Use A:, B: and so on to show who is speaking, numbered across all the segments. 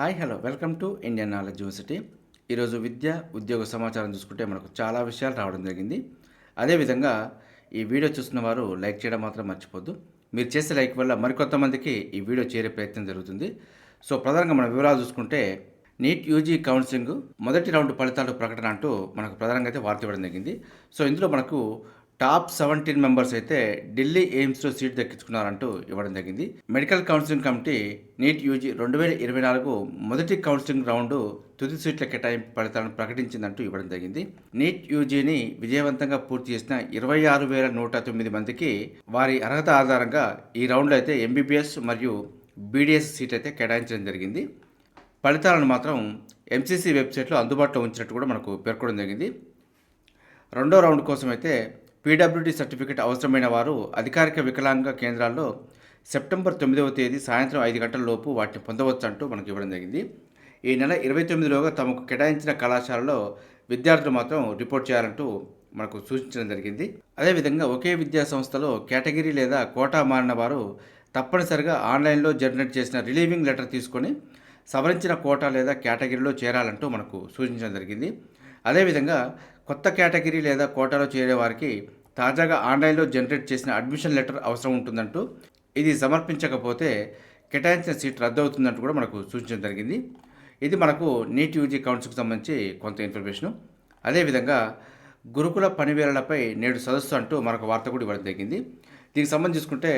A: hi hello welcome to Indian knowledge university ఈరోజు విద్య ఉద్యోగ సమాచారం చూసుకుంటే మనకు చాలా విషయాలు రావడం జరిగింది అదేవిధంగా ఈ వీడియో చూస్తున్న వారు లైక్ చేయడం మాత్రం మర్చిపోద్దు మీరు చేసే లైక్ వల్ల మరికొంతమందికి ఈ వీడియో చేరే ప్రయత్నం జరుగుతుంది సో ప్రధానంగా మన వివరాలు చూసుకుంటే నీట్ యూజీ కౌన్సిలింగ్ మొదటి రౌండ్ ఫలితాలు ప్రకటన అంటూ మనకు ప్రధానంగా అయితే వార్త ఇవ్వడం జరిగింది సో ఇందులో మనకు టాప్ సెవెంటీన్ మెంబర్స్ అయితే ఢిల్లీ ఎయిమ్స్లో సీట్ దక్కించుకున్నారంటూ ఇవ్వడం జరిగింది medical counselling committee NEET UG రెండు వేల ఇరవై నాలుగు మొదటి కౌన్సిలింగ్ రౌండ్ తుది సీట్ల కేటాయింపు ఫలితాలను ప్రకటించిందంటూ ఇవ్వడం జరిగింది నీట్ యూజీని విజయవంతంగా పూర్తి చేసిన ఇరవై ఆరు వేల నూట తొమ్మిది మందికి వారి అర్హత ఆధారంగా ఈ రౌండ్లో అయితే ఎంబీబీఎస్ మరియు బీడీఎస్ సీట్ అయితే కేటాయించడం జరిగింది ఫలితాలను మాత్రం ఎంసీసీ వెబ్సైట్లో అందుబాటులో ఉంచినట్టు కూడా మనకు పేర్కొనడం జరిగింది రెండో రౌండ్ కోసం అయితే పీడబ్ల్యూడీ సర్టిఫికెట్ అవసరమైన వారు అధికారిక వికలాంగ కేంద్రాల్లో సెప్టెంబర్ తొమ్మిదవ తేదీ సాయంత్రం ఐదు గంటల లోపు వాటిని పొందవచ్చు అంటూ మనకు ఇవ్వడం జరిగింది ఈ నెల ఇరవై తొమ్మిదిలోగా తమకు కేటాయించిన కళాశాలలో విద్యార్థులు మాత్రం రిపోర్ట్ చేయాలంటూ మనకు సూచించడం జరిగింది అదేవిధంగా ఒకే విద్యా సంస్థలో కేటగిరీ లేదా కోటా మారిన వారు తప్పనిసరిగా ఆన్లైన్లో జనరేట్ చేసిన రిలీవింగ్ లెటర్ తీసుకొని సవరించిన కోటా లేదా కేటగిరీలో చేరాలంటూ మనకు సూచించడం జరిగింది అదేవిధంగా కొత్త కేటగిరీ లేదా కోటాలో చేరే వారికి తాజాగా ఆన్లైన్లో జనరేట్ చేసిన అడ్మిషన్ లెటర్ అవసరం ఉంటుందంటూ ఇది సమర్పించకపోతే కేటాయించిన సీట్ రద్దు అవుతుందంటూ కూడా మనకు సూచించడం జరిగింది ఇది మనకు నీట్ యూజీ కౌన్సిల్కి సంబంధించి కొంత ఇన్ఫర్మేషను అదేవిధంగా గురుకుల పనివేలలపై నేడు సదస్సు అంటూ మరొక వార్త కూడా ఇవ్వడం జరిగింది దీనికి సంబంధించి చూసుకుంటే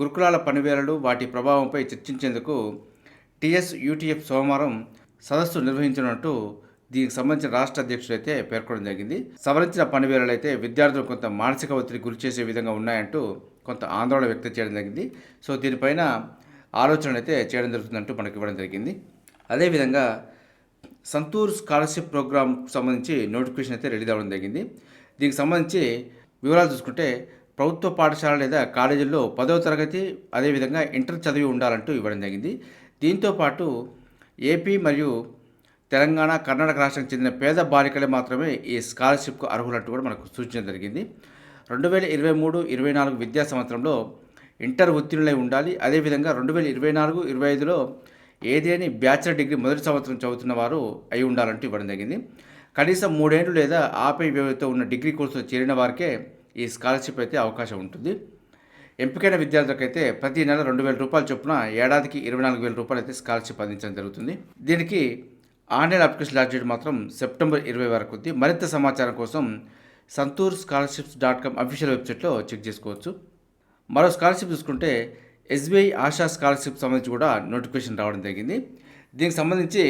A: గురుకులాల పనివేలలు వాటి ప్రభావంపై చర్చించేందుకు టీఎస్ యూటీఎఫ్ సోమవారం సదస్సు నిర్వహించినట్టు దీనికి సంబంధించిన రాష్ట్ర అధ్యక్షుడు అయితే పేర్కొనడం జరిగింది సవరించిన పని వేళలు అయితే విద్యార్థులు కొంత మానసిక ఒత్తిడి గురి చేసే విధంగా ఉన్నాయంటూ కొంత ఆందోళన వ్యక్తం చేయడం జరిగింది సో దీనిపైన ఆలోచన అయితే చేయడం జరుగుతుందంటూ మనకి ఇవ్వడం జరిగింది అదేవిధంగా సంతూర్ స్కాలర్షిప్ ప్రోగ్రాంకు సంబంధించి నోటిఫికేషన్ అయితే రెడీ అవ్వడం జరిగింది దీనికి సంబంధించి వివరాలు చూసుకుంటే ప్రభుత్వ పాఠశాల లేదా కాలేజీల్లో పదవ తరగతి అదేవిధంగా ఇంటర్ చదివి ఉండాలంటూ ఇవ్వడం జరిగింది దీంతోపాటు ఏపీ మరియు తెలంగాణ కర్ణాటక రాష్ట్రానికి చెందిన పేద బాలికలే మాత్రమే ఈ స్కాలర్షిప్కు అర్హులంటూ కూడా మనకు సూచించడం జరిగింది రెండు వేల ఇరవై మూడు ఇరవై నాలుగు విద్యా సంవత్సరంలో ఇంటర్ ఉత్తీర్ణులై ఉండాలి అదేవిధంగా రెండు వేల ఇరవై నాలుగు ఇరవై ఐదులో ఏదేని బ్యాచిలర్ డిగ్రీ మొదటి సంవత్సరం చదువుతున్న వారు అయి ఉండాలంటూ ఇవ్వడం జరిగింది కనీసం మూడేళ్ళు లేదా ఆపై వ్యవధితో ఉన్న డిగ్రీ కోర్సులో చేరిన వారికే ఈ స్కాలర్షిప్ అయితే అవకాశం ఉంటుంది ఎంపికైన విద్యార్థులకు అయితే ప్రతి నెల రెండు వేల రూపాయల చొప్పున ఏడాదికి ఇరవై నాలుగు వేల రూపాయలు అయితే స్కాలర్షిప్ అందించడం జరుగుతుంది దీనికి ఆన్లైన్ అప్లికేషన్ లాస్ట్ మాత్రం సెప్టెంబర్ ఇరవై వరకు ఉంది మరింత సమాచారం కోసం Santoor scholarships dot com official వెబ్సైట్లో చెక్ చేసుకోవచ్చు మరో స్కాలర్షిప్ చూసుకుంటే ఎస్బీఐ ఆశా స్కాలర్షిప్ సంబంధించి కూడా నోటిఫికేషన్ రావడం జరిగింది దీనికి సంబంధించి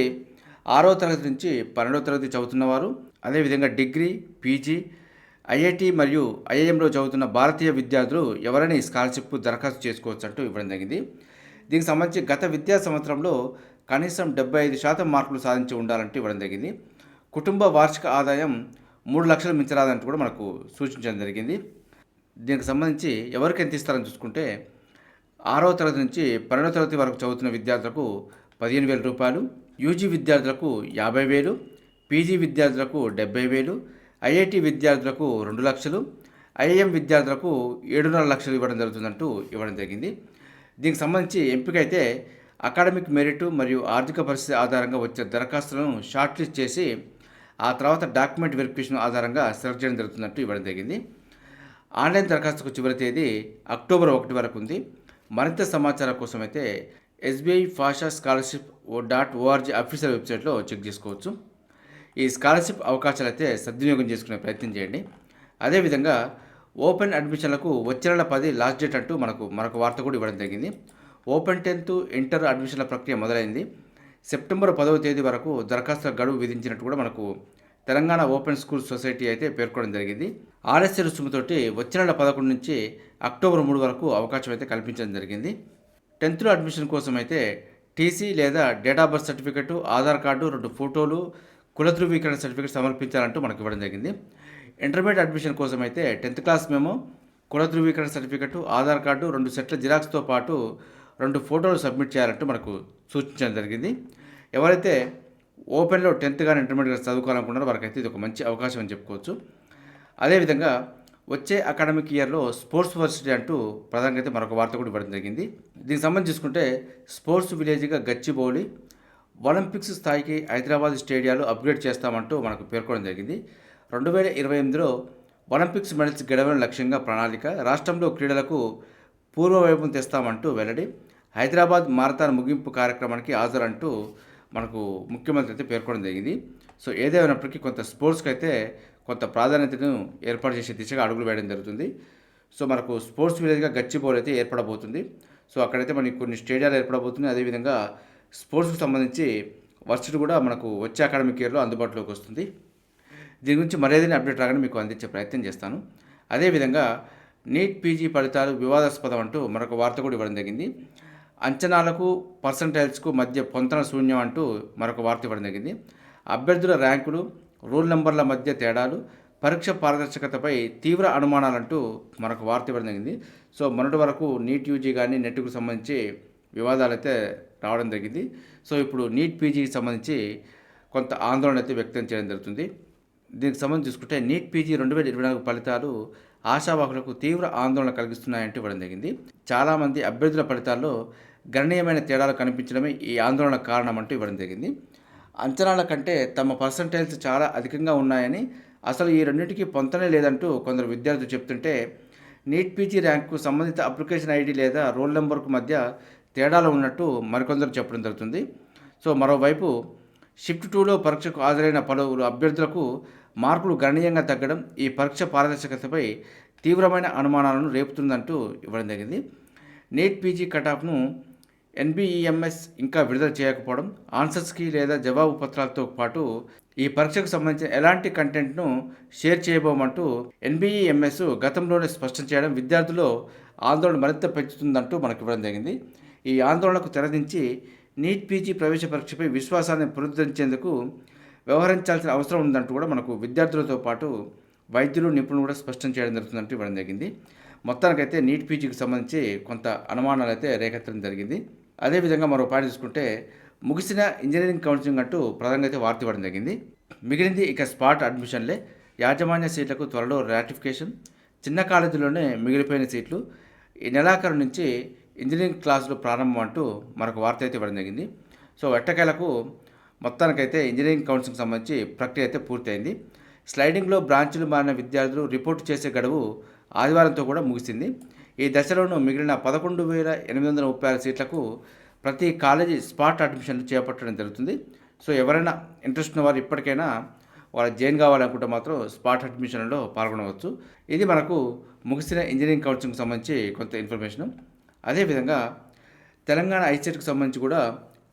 A: ఆరో తరగతి నుంచి పన్నెండవ తరగతి చదువుతున్నవారు అదేవిధంగా డిగ్రీ పీజీ ఐఐటి మరియు ఐఐఎంలో చదువుతున్న భారతీయ విద్యార్థులు ఎవరైనా స్కాలర్షిప్ దరఖాస్తు చేసుకోవచ్చు అంటూ ఇవ్వడం జరిగింది దీనికి సంబంధించి గత విద్యా సంవత్సరంలో కనీసం డెబ్బై ఐదు శాతం మార్కులు సాధించి ఉండాలంటే ఇవ్వడం జరిగింది కుటుంబ వార్షిక ఆదాయం మూడు లక్షలు మించరాదంటూ కూడా మనకు సూచించడం జరిగింది దీనికి సంబంధించి ఎవరికి ఎంత ఇస్తారని చూసుకుంటే ఆరవ తరగతి నుంచి పన్నెండవ తరగతి వరకు చదువుతున్న విద్యార్థులకు పదిహేను వేల రూపాయలు యూజీ విద్యార్థులకు యాభై వేలు పీజీ విద్యార్థులకు డెబ్బై వేలు ఐఐటి విద్యార్థులకు రెండు లక్షలు ఐఐఎం విద్యార్థులకు ఏడున్నర లక్షలు ఇవ్వడం జరుగుతుందంటూ ఇవ్వడం జరిగింది దీనికి సంబంధించి ఎంపిక అయితే అకాడమిక్ మెరిట్ మరియు ఆర్థిక పరిస్థితి ఆధారంగా వచ్చే దరఖాస్తులను షార్ట్ లిస్ట్ చేసి ఆ తర్వాత డాక్యుమెంట్ వెరిఫికేషన్ ఆధారంగా సెలెక్ట్ చేయడం జరుగుతున్నట్టు ఇవ్వడం జరిగింది ఆన్లైన్ దరఖాస్తుకు చివరి తేదీ అక్టోబర్ ఒకటి వరకు ఉంది మరింత సమాచారం కోసం అయితే ఎస్బీఐ ఫాషా స్కాలర్షిప్ డాట్ ఓఆర్జీ అఫీషియల్ వెబ్సైట్లో చెక్ చేసుకోవచ్చు ఈ స్కాలర్షిప్ అవకాశాలు అయితే సద్వినియోగం చేసుకునే ప్రయత్నం చేయండి అదేవిధంగా ఓపెన్ అడ్మిషన్లకు వచ్చే నెల పది లాస్ట్ డేట్ అంటూ మనకు మరొక వార్త కూడా ఇవ్వడం జరిగింది ఓపెన్ టెన్త్ ఇంటర్ అడ్మిషన్ల ప్రక్రియ మొదలైంది సెప్టెంబర్ పదవ తేదీ వరకు దరఖాస్తుల గడువు విధించినట్టు కూడా మనకు తెలంగాణ ఓపెన్ స్కూల్ సొసైటీ అయితే పేర్కొనడం జరిగింది ఆర్ఎస్ఏ రుసుముతోటి వచ్చే నెల పదకొండు నుంచి అక్టోబర్ మూడు వరకు అవకాశం అయితే కల్పించడం జరిగింది టెన్త్లో అడ్మిషన్ కోసం అయితే టీసీ లేదా date of birth certificate Aadhaar card రెండు ఫోటోలు కుల ధృవీకరణ సర్టిఫికేట్ సమర్పించాలంటూ మనకు ఇవ్వడం జరిగింది ఇంటర్మీడియట్ అడ్మిషన్ కోసం అయితే టెన్త్ క్లాస్ మేము కుల ధృవీకరణ సర్టిఫికెట్ ఆధార్ కార్డు రెండు సెట్ల జిరాక్స్తో పాటు రెండు ఫోటోలు సబ్మిట్ చేయాలంటూ మనకు సూచించడం జరిగింది ఎవరైతే ఓపెన్లో టెన్త్ కానీ ఇంటర్మీడియట్ కానీ చదువుకోవాలనుకున్నారో వారికైతే ఇది ఒక మంచి అవకాశం అని చెప్పుకోవచ్చు అదేవిధంగా వచ్చే అకాడమిక్ ఇయర్లో స్పోర్ట్స్ వర్సిటీ అంటూ ప్రధానంగా అయితే మరొక వార్త కూడా ఇవ్వడం జరిగింది దీనికి సంబంధించి చూసుకుంటే స్పోర్ట్స్ విలేజ్గా గచ్చిబౌలి ఒలింపిక్స్ స్థాయికి హైదరాబాద్ స్టేడియాలు అప్గ్రేడ్ చేస్తామంటూ మనకు పేర్కొనడం జరిగింది రెండు వేల ఇరవై ఎనిమిదిలో ఒలింపిక్స్ మెడల్స్ గెలవడం లక్ష్యంగా ప్రణాళిక రాష్ట్రంలో క్రీడలకు పూర్వవైపును తెస్తామంటూ వెల్లడి హైదరాబాద్ మారథాన్ ముగింపు కార్యక్రమానికి హాజరంటూ మనకు ముఖ్యమంత్రి అయితే పేర్కొనడం జరిగింది సో ఏదేమైనప్పటికీ కొంత స్పోర్ట్స్కి అయితే కొంత ప్రాధాన్యతను ఏర్పాటు చేసే దిశగా అడుగులు వేయడం జరుగుతుంది సో మనకు స్పోర్ట్స్ విలేజ్గా గచ్చిబౌల్ అయితే ఏర్పడబోతుంది సో అక్కడైతే మనకి కొన్ని స్టేడియాలు ఏర్పడబోతున్నాయి అదేవిధంగా స్పోర్ట్స్కి సంబంధించి వర్సిటీ కూడా మనకు వచ్చే అకాడమిక్ ఇయర్లో అందుబాటులోకి వస్తుంది దీని గురించి మరేదైనా అప్డేట్ రాగానే మీకు అందించే ప్రయత్నం చేస్తాను అదేవిధంగా నీట్ పీజీ ఫలితాలు వివాదాస్పదం అంటూ మరొక వార్త కూడా ఇవ్వడం జరిగింది అంచనాలకు పర్సంటైల్స్కు మధ్య పొంతన శూన్యం అంటూ మరొక వార్త ఇవ్వడం జరిగింది అభ్యర్థుల ర్యాంకులు రోల్ నెంబర్ల మధ్య తేడాలు పరీక్ష పారదర్శకతపై తీవ్ర అనుమానాలంటూ మరొక వార్త ఇవ్వడం జరిగింది సో మొన్నటి వరకు నీట్ యూజీ కానీ నెట్కు సంబంధించి వివాదాలైతే రావడం జరిగింది సో ఇప్పుడు నీట్ పీజీకి సంబంధించి కొంత ఆందోళన అయితే వ్యక్తం చేయడం జరుగుతుంది దీనికి సంబంధించి చూసుకుంటే నీట్ పీజీ రెండు వేల ఇరవై నాలుగు ఫలితాలు ఆశావాహులకు తీవ్ర ఆందోళన కలిగిస్తున్నాయంటూ ఇవ్వడం జరిగింది చాలామంది అభ్యర్థుల ఫలితాల్లో గణనీయమైన తేడాలు కనిపించడమే ఈ ఆందోళన కారణం అంటూ ఇవ్వడం జరిగింది అంచనాల కంటే తమ పర్సంటేజ్ చాలా అధికంగా ఉన్నాయని అసలు ఈ రెండింటికి పొంతనే లేదంటూ కొందరు విద్యార్థులు చెప్తుంటే నీట్ పీజీ ర్యాంకు సంబంధిత అప్లికేషన్ ఐడి లేదా రోల్ నెంబర్కు మధ్య తేడాలు ఉన్నట్టు మరికొందరు చెప్పడం జరుగుతుంది సో మరోవైపు షిఫ్ట్ టూలో పరీక్షకు హాజరైన పలువురు అభ్యర్థులకు మార్కులు గణనీయంగా తగ్గడం ఈ పరీక్ష పారదర్శకతపై తీవ్రమైన అనుమానాలను రేపుతుందంటూ ఇవ్వడం జరిగింది నీట్ పీజీ కటాఫ్ను ఎన్బిఈఎంఎస్ ఇంకా విడుదల చేయకపోవడం ఆన్సర్స్కి లేదా జవాబు పత్రాలతో పాటు ఈ పరీక్షకు సంబంధించిన ఎలాంటి కంటెంట్ను షేర్ చేయబోమంటూ ఎన్బిఈఎంఎస్ గతంలోనే స్పష్టం చేయడం విద్యార్థుల్లో ఆందోళన మరింత పెంచుతుందంటూ మనకు ఇవ్వడం జరిగింది ఈ ఆందోళనకు తెరదించి నీట్ పీజీ ప్రవేశ పరీక్షపై విశ్వాసాన్ని పునరుద్ధరించేందుకు వ్యవహరించాల్సిన అవసరం ఉందంటూ కూడా మనకు విద్యార్థులతో పాటు వైద్యులు నిపుణులు కూడా స్పష్టం చేయడం జరుగుతుందంటూ ఇవ్వడం జరిగింది మొత్తానికైతే నీట్ పీజీకి సంబంధించి కొంత అనుమానాలు అయితే రేకెత్తడం జరిగింది అదేవిధంగా మరో పాట చూసుకుంటే ముగిసిన ఇంజనీరింగ్ కౌన్సిలింగ్ అంటూ ప్రధానంగా అయితే వార్త ఇవ్వడం జరిగింది మిగిలింది ఇక స్పాట్ అడ్మిషన్లే యాజమాన్య సీట్లకు త్వరలో రాటిఫికేషన్ చిన్న కాలేజీలోనే మిగిలిపోయిన సీట్లు ఈ నెలాఖరు నుంచి ఇంజనీరింగ్ క్లాసులు ప్రారంభం అంటూ మరొక వార్త అయితే ఇవ్వడం జరిగింది సో ఎట్టకేలకు మొత్తానికైతే ఇంజనీరింగ్ కౌన్సిలింగ్ సంబంధించి ప్రక్రియ అయితే పూర్తయింది స్లైడింగ్లో బ్రాంచులు మారిన విద్యార్థులు రిపోర్టు చేసే గడువు ఆదివారంతో కూడా ముగిసింది ఈ దశలోనూ మిగిలిన పదకొండు వేల ఎనిమిది వందల ముప్పై ఆరు సీట్లకు ప్రతి కాలేజీ స్పాట్ అడ్మిషన్లు చేపట్టడం జరుగుతుంది సో ఎవరైనా ఇంట్రెస్ట్ ఉన్న వారు ఇప్పటికైనా వారు జాయిన్ కావాలనుకుంటే మాత్రం స్పాట్ అడ్మిషన్లో పాల్గొనవచ్చు ఇది మనకు ముగిసిన ఇంజనీరింగ్ కౌన్సిల్కి సంబంధించి కొంత ఇన్ఫర్మేషన్ అదేవిధంగా తెలంగాణ ఐసెట్కి సంబంధించి కూడా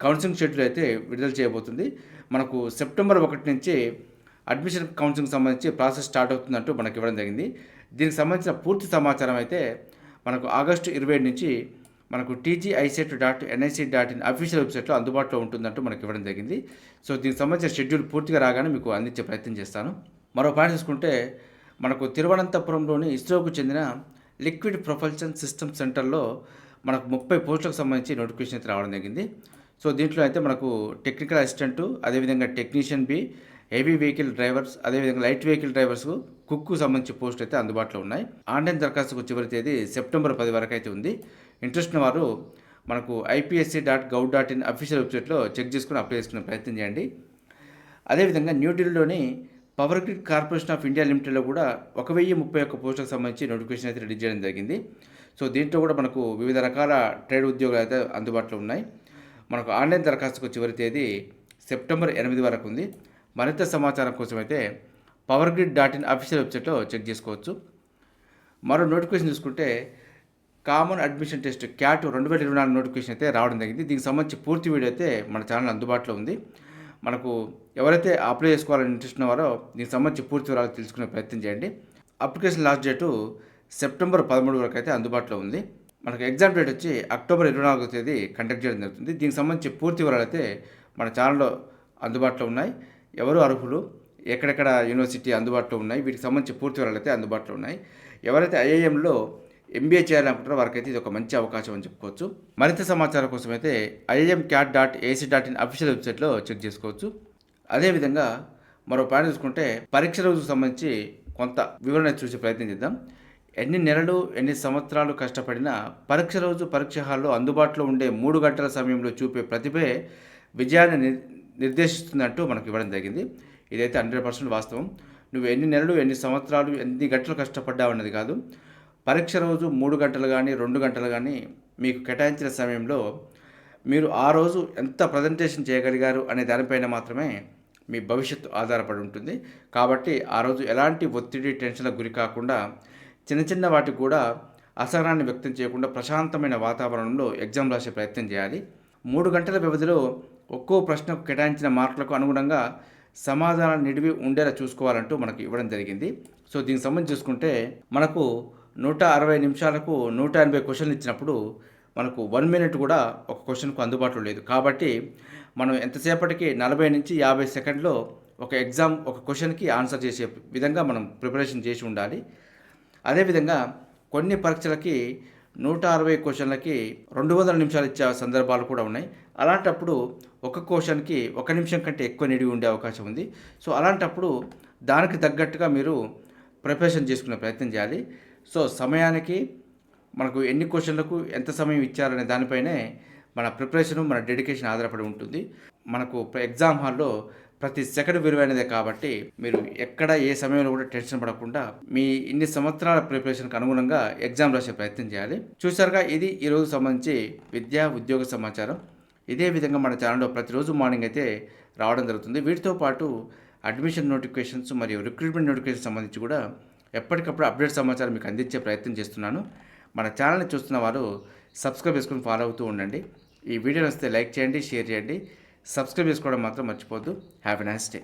A: కౌన్సిలింగ్ షెడ్యూల్ అయితే విడుదల చేయబోతుంది మనకు సెప్టెంబర్ ఒకటి నుంచి అడ్మిషన్ కౌన్సిలింగ్ సంబంధించి ప్రాసెస్ స్టార్ట్ అవుతుందంటూ మనకు ఇవ్వడం జరిగింది దీనికి సంబంధించిన పూర్తి సమాచారం అయితే మనకు ఆగస్టు ఇరవై నుంచి మనకు TGICET dot NIC dot in official వెబ్సైట్లో అందుబాటులో ఉంటుందంటూ మనకి ఇవ్వడం జరిగింది సో దీనికి సంబంధించిన షెడ్యూల్ పూర్తిగా రాగానే మీకు అందించే ప్రయత్నం చేస్తాను మరో పాయింట్ చూసుకుంటే మనకు తిరువనంతపురంలోని ఇస్రోకు చెందిన లిక్విడ్ ప్రొఫల్షన్ సిస్టమ్ సెంటర్లో మనకు ముప్పై పోస్టులకు సంబంధించి నోటిఫికేషన్ అయితే రావడం జరిగింది సో దీంట్లో అయితే మనకు టెక్నికల్ అసిస్టెంట్ అదేవిధంగా technician B heavy vehicle drivers అదేవిధంగా లైట్ వెహికల్ డ్రైవర్స్ కుక్కు సంబంధించి పోస్ట్ అయితే అందుబాటులో ఉన్నాయి ఆన్లైన్ దరఖాస్తుకు చివరి తేదీ సెప్టెంబర్ పది వరకు అయితే ఉంది ఇంట్రెస్ట్ వారు మనకు IPSC dot gov dot in official వెబ్సైట్లో చెక్ చేసుకుని అప్లై చేసుకునే ప్రయత్నం చేయండి అదేవిధంగా న్యూఢిల్లీలోని power grid corporation of India లిమిటెడ్లో కూడా ఒక వెయ్యి ముప్పై ఒక్క పోస్టులకు సంబంధించి నోటిఫికేషన్ అయితే రిలీజ్ చేయడం జరిగింది సో దీంట్లో కూడా మనకు వివిధ రకాల ట్రేడ్ ఉద్యోగాలు అయితే అందుబాటులో ఉన్నాయి మనకు ఆన్లైన్ దరఖాస్తుకు చివరి తేదీ సెప్టెంబర్ ఎనిమిది వరకు ఉంది మరింత సమాచారం కోసం అయితే power grid dot in official వెబ్సైట్లో చెక్ చేసుకోవచ్చు మరో నోటిఫికేషన్ చూసుకుంటే కామన్ అడ్మిషన్ టెస్ట్ క్యాట్ రెండు వేల ఇరవై నాలుగు నోటిఫికేషన్ అయితే రావడం జరిగింది దీనికి సంబంధించి పూర్తి వీడియో అయితే మన ఛానల్ అందుబాటులో ఉంది మనకు ఎవరైతే అప్లై చేసుకోవాలని ఇంట్రెస్ట్ ఉన్నవారో దీనికి సంబంధించి పూర్తి వివరాలు తెలుసుకునే ప్రయత్నం చేయండి అప్లికేషన్ లాస్ట్ డేటు సెప్టెంబర్ పదమూడు వరకు అయితే అందుబాటులో ఉంది మనకు ఎగ్జామ్ డేట్ వచ్చి అక్టోబర్ ఇరవై నాలుగో తేదీ కండక్ట్ చేయడం జరుగుతుంది దీనికి సంబంధించి పూర్తి వివరాలు అయితే మన ఛానల్లో అందుబాటులో ఉన్నాయి ఎవరు అర్హులు ఎక్కడెక్కడ యూనివర్సిటీ అందుబాటులో ఉన్నాయి వీటికి సంబంధించి పూర్తి వివరాలు అయితే అందుబాటులో ఉన్నాయి ఎవరైతే ఐఐఎంలో ఎంబీఏ చేయాలనుకుంటారో వారికైతే ఇది ఒక మంచి అవకాశం అని చెప్పుకోవచ్చు మరింత సమాచారం కోసం అయితే IIM CAT dot AC dot in official వెబ్సైట్లో చెక్ చేసుకోవచ్చు అదేవిధంగా మరో పాయింట్ చూసుకుంటే పరీక్ష రోజుకు సంబంధించి కొంత వివరణ చూసే ప్రయత్నం చేద్దాం ఎన్ని నెలలు ఎన్ని సంవత్సరాలు కష్టపడినా పరీక్ష రోజు పరీక్ష హాల్లో అందుబాటులో ఉండే మూడు గంటల సమయంలో చూపే ప్రతిభే విజయాన్ని నిర్దేశిస్తున్నట్టు మనకు ఇవ్వడం జరిగింది ఇదైతే హండ్రెడ్ పర్సెంట్ వాస్తవం నువ్వు ఎన్ని నెలలు ఎన్ని సంవత్సరాలు ఎన్ని గంటలు కష్టపడ్డావు అన్నది కాదు పరీక్ష రోజు మూడు గంటలు కానీ రెండు గంటలు కానీ మీకు కేటాయించిన సమయంలో మీరు ఆ రోజు ఎంత ప్రజెంటేషన్ చేయగలిగారు అనే దానిపైన మాత్రమే మీ భవిష్యత్తు ఆధారపడి ఉంటుంది కాబట్టి ఆ రోజు ఎలాంటి ఒత్తిడి టెన్షన్లకు గురి కాకుండా చిన్న చిన్న వాటికి కూడా అసహనాన్ని వ్యక్తం చేయకుండా ప్రశాంతమైన వాతావరణంలో ఎగ్జామ్ రాసే ప్రయత్నం చేయాలి మూడు గంటల వ్యవధిలో ఒక్కో ప్రశ్నకు కేటాయించిన మార్కులకు అనుగుణంగా సమాధానాలు నిడివి ఉండేలా చూసుకోవాలంటూ మనకు ఇవ్వడం జరిగింది సో దీనికి సంబంధించి చూసుకుంటే మనకు నూట అరవై నిమిషాలకు నూట ఎనభై క్వశ్చన్లు ఇచ్చినప్పుడు మనకు వన్ మినిట్ కూడా ఒక క్వశ్చన్కు అందుబాటులో లేదు కాబట్టి మనం ఎంతసేపటికి నలభై నుంచి యాభై సెకండ్లో ఒక ఎగ్జామ్ ఒక క్వశ్చన్కి ఆన్సర్ చేసే విధంగా మనం ప్రిపరేషన్ చేసి ఉండాలి అదేవిధంగా కొన్ని పరీక్షలకి నూట అరవై క్వశ్చన్లకి రెండు వందల నిమిషాలు ఇచ్చే సందర్భాలు కూడా ఉన్నాయి అలాంటప్పుడు ఒక క్వశ్చన్కి ఒక నిమిషం కంటే ఎక్కువ నిడివి ఉండే అవకాశం ఉంది సో అలాంటప్పుడు దానికి తగ్గట్టుగా మీరు ప్రిపరేషన్ చేసుకునే ప్రయత్నం చేయాలి సో సమయానికి మనకు ఎన్ని క్వశ్చన్లకు ఎంత సమయం ఇచ్చారనే దానిపైనే మన ప్రిపరేషను మన డెడికేషన్ ఆధారపడి ఉంటుంది మనకు ఎగ్జామ్ హాల్లో ప్రతి సెకండ్ విలువైనదే కాబట్టి మీరు ఎక్కడ ఏ సమయంలో కూడా టెన్షన్ పడకుండా మీ ఇన్ని సంవత్సరాల ప్రిపరేషన్కి అనుగుణంగా ఎగ్జామ్ రాసే ప్రయత్నం చేయాలి చూసారుగా ఇది ఈరోజు సంబంధించి విద్యా ఉద్యోగ సమాచారం ఇదే విధంగా మన ఛానల్లో ప్రతిరోజు మార్నింగ్ అయితే రావడం జరుగుతుంది వీటితో పాటు అడ్మిషన్ నోటిఫికేషన్స్ మరియు రిక్రూట్మెంట్ నోటిఫికేషన్ సంబంధించి కూడా ఎప్పటికప్పుడు అప్డేట్ సమాచారం మీకు అందించే ప్రయత్నం చేస్తున్నాను మన ఛానల్ని చూస్తున్న వారు సబ్స్క్రైబ్ చేసుకుని ఫాలో అవుతూ ఉండండి ఈ వీడియో వస్తే లైక్ చేయండి షేర్ చేయండి సబ్స్క్రైబ్ చేసుకోవడం మాత్రం మర్చిపోద్దు హ్యాపీ నైస్ డే